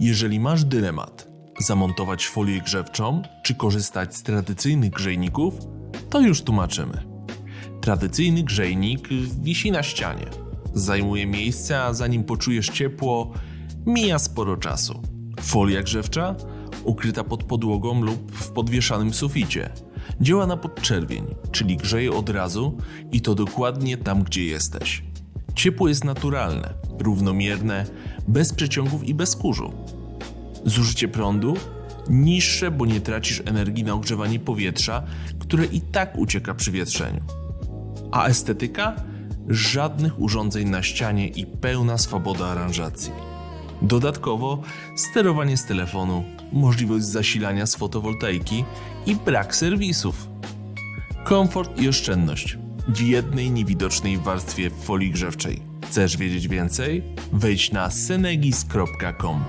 Jeżeli masz dylemat, zamontować folię grzewczą czy korzystać z tradycyjnych grzejników, to już tłumaczymy. Tradycyjny grzejnik wisi na ścianie. Zajmuje miejsce, a zanim poczujesz ciepło, mija sporo czasu. Folia grzewcza ukryta pod podłogą lub w podwieszanym suficie. Działa na podczerwień, czyli grzeje od razu i to dokładnie tam, gdzie jesteś. Ciepło jest naturalne, równomierne, bez przeciągów i bez kurzu. Zużycie prądu niższe, bo nie tracisz energii na ogrzewanie powietrza, które i tak ucieka przy wietrzeniu. A estetyka? Żadnych urządzeń na ścianie i pełna swoboda aranżacji. Dodatkowo sterowanie z telefonu, możliwość zasilania z fotowoltaiki i brak serwisów. Komfort i oszczędność w jednej niewidocznej warstwie folii grzewczej. Chcesz wiedzieć więcej? Wejdź na senegis.com.